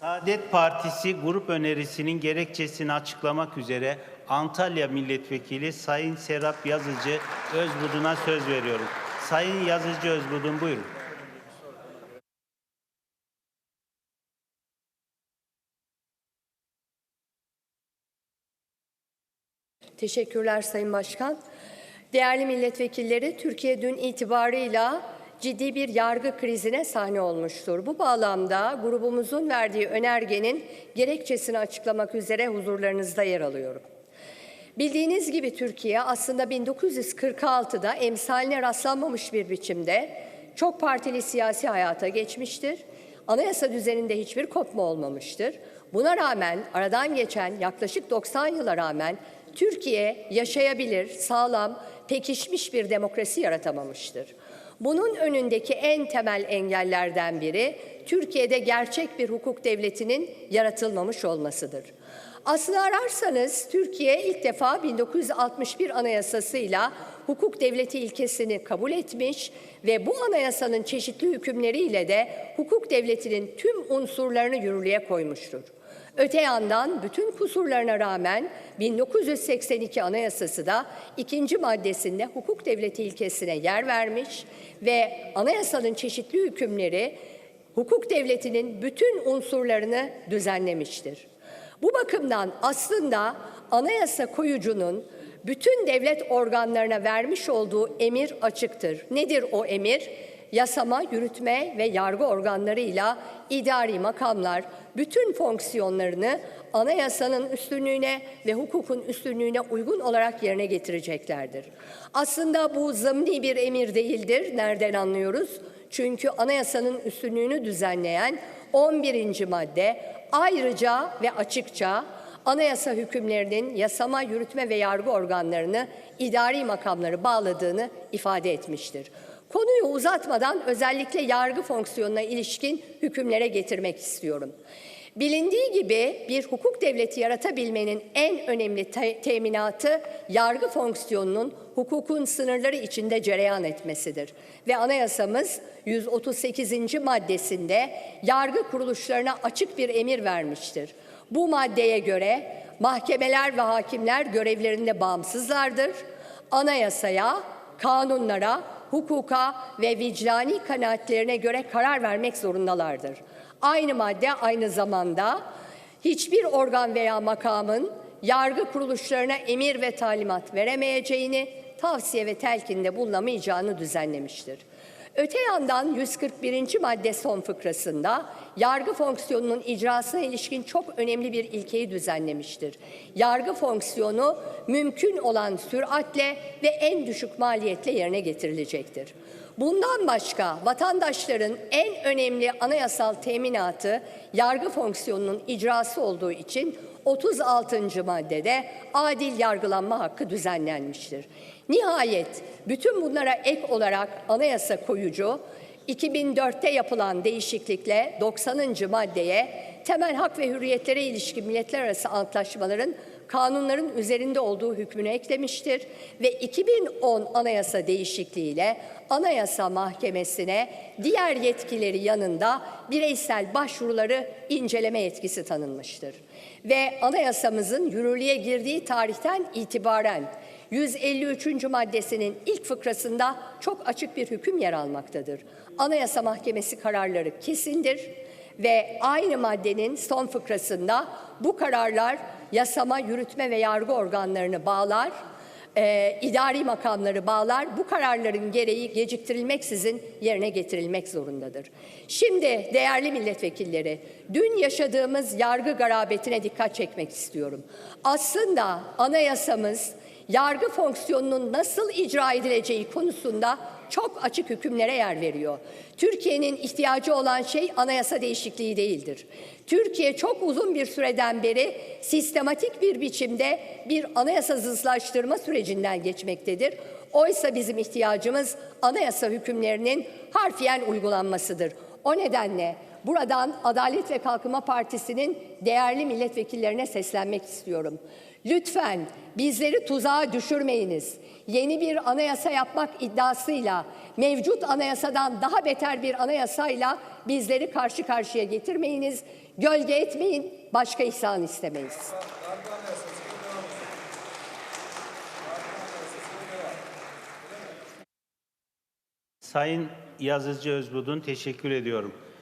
Saadet Partisi grup önerisinin gerekçesini açıklamak üzere Antalya Milletvekili Sayın Serap Yazıcı Özbudun'a söz veriyorum. Sayın Yazıcı Özbudun buyurun. Teşekkürler Sayın Başkan. Değerli milletvekilleri, Türkiye dün itibarıyla ciddi bir yargı krizine sahne olmuştur. Bu bağlamda grubumuzun verdiği önergenin gerekçesini açıklamak üzere huzurlarınızda yer alıyorum. Bildiğiniz gibi Türkiye aslında 1946'da emsaline rastlanmamış bir biçimde çok partili siyasi hayata geçmiştir. Anayasa düzeninde hiçbir kopma olmamıştır. Buna rağmen aradan geçen yaklaşık 90 yıla rağmen Türkiye yaşayabilir, sağlam, pekişmiş bir demokrasi yaratamamıştır. Bunun önündeki en temel engellerden biri Türkiye'de gerçek bir hukuk devletinin yaratılmamış olmasıdır. Aslına ararsanız Türkiye ilk defa 1961 Anayasası'yla hukuk devleti ilkesini kabul etmiş ve bu anayasanın çeşitli hükümleriyle de hukuk devletinin tüm unsurlarını yürürlüğe koymuştur. Öte yandan bütün kusurlarına rağmen 1982 Anayasası da ikinci maddesinde hukuk devleti ilkesine yer vermiş ve anayasanın çeşitli hükümleri hukuk devletinin bütün unsurlarını düzenlemiştir. Bu bakımdan aslında anayasa koyucunun bütün devlet organlarına vermiş olduğu emir açıktır. Nedir o emir? Yasama, yürütme ve yargı organlarıyla idari makamlar bütün fonksiyonlarını anayasanın üstünlüğüne ve hukukun üstünlüğüne uygun olarak yerine getireceklerdir. Aslında bu zımni bir emir değildir. Nereden anlıyoruz? Çünkü anayasanın üstünlüğünü düzenleyen 11. madde ayrıca ve açıkça anayasa hükümlerinin yasama, yürütme ve yargı organlarını idari makamları bağladığını ifade etmiştir. Konuyu uzatmadan özellikle yargı fonksiyonuna ilişkin hükümlere getirmek istiyorum. Bilindiği gibi bir hukuk devleti yaratabilmenin en önemli te- teminatı yargı fonksiyonunun hukukun sınırları içinde cereyan etmesidir. Ve anayasamız 138. maddesinde yargı kuruluşlarına açık bir emir vermiştir. Bu maddeye göre mahkemeler ve hakimler görevlerinde bağımsızlardır. Anayasaya, kanunlara, hukuka ve vicdani kanaatlerine göre karar vermek zorundalardır. Aynı madde aynı zamanda hiçbir organ veya makamın yargı kuruluşlarına emir ve talimat veremeyeceğini, tavsiye ve telkinde bulunamayacağını düzenlemiştir. Öte yandan 141. madde son fıkrasında yargı fonksiyonunun icrasına ilişkin çok önemli bir ilkeyi düzenlemiştir. Yargı fonksiyonu mümkün olan süratle ve en düşük maliyetle yerine getirilecektir. Bundan başka vatandaşların en önemli anayasal teminatı yargı fonksiyonunun icrası olduğu için 36. maddede adil yargılanma hakkı düzenlenmiştir. Nihayet bütün bunlara ek olarak anayasa koyucu 2004'te yapılan değişiklikle 90. maddeye temel hak ve hürriyetlere ilişkin milletler arası antlaşmaların kanunların üzerinde olduğu hükmünü eklemiştir ve 2010 anayasa değişikliğiyle Anayasa Mahkemesi'ne diğer yetkileri yanında bireysel başvuruları inceleme yetkisi tanınmıştır. Ve anayasamızın yürürlüğe girdiği tarihten itibaren 153. maddesinin ilk fıkrasında çok açık bir hüküm yer almaktadır. Anayasa Mahkemesi kararları kesindir ve aynı maddenin son fıkrasında bu kararlar yasama, yürütme ve yargı organlarını bağlar, e, idari makamları bağlar. Bu kararların gereği geciktirilmeksizin yerine getirilmek zorundadır. Şimdi değerli milletvekilleri, dün yaşadığımız yargı garabetine dikkat çekmek istiyorum. Aslında anayasamız yargı fonksiyonunun nasıl icra edileceği konusunda çok açık hükümlere yer veriyor. Türkiye'nin ihtiyacı olan şey anayasa değişikliği değildir. Türkiye çok uzun bir süreden beri sistematik bir biçimde bir anayasasızlaştırma sürecinden geçmektedir. Oysa bizim ihtiyacımız anayasa hükümlerinin harfiyen uygulanmasıdır. O nedenle Buradan Adalet ve Kalkınma Partisi'nin değerli milletvekillerine seslenmek istiyorum. Lütfen bizleri tuzağa düşürmeyiniz. Yeni bir anayasa yapmak iddiasıyla, mevcut anayasadan daha beter bir anayasayla bizleri karşı karşıya getirmeyiniz. Gölge etmeyin, başka ihsan istemeyiz. Sayın Yazıcı Özbudun teşekkür ediyorum.